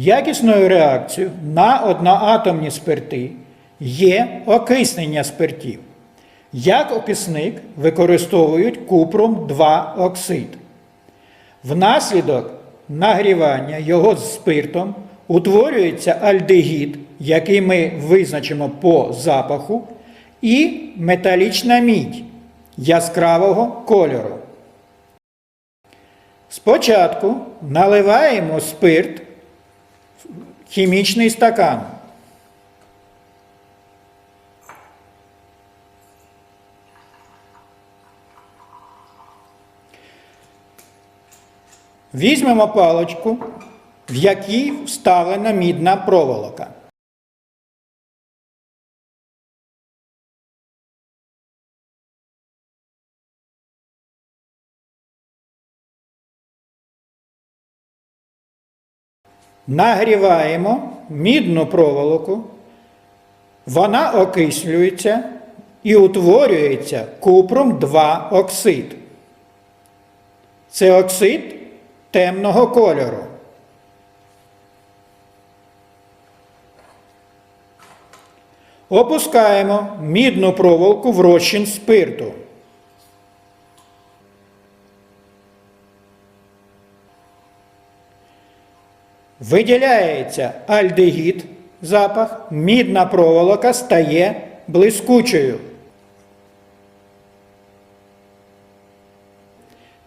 Якісною реакцією на одноатомні спирти є окиснення спиртів. Як окисник використовують купром 2 оксид. Внаслідок нагрівання його з спиртом утворюється альдегід, який ми визначимо по запаху, і металічна мідь яскравого кольору. Спочатку наливаємо спирт хімічний стакан. Візьмемо паличку, в якій вставлена мідна проволока. Нагріваємо мідну проволоку, вона окислюється і утворюється купром 2 оксид. Це оксид темного кольору. Опускаємо мідну проволоку в розчин спирту. Виділяється альдегід, запах, мідна проволока стає блискучою.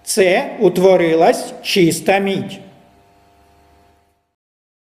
Це утворилась чиста мідь.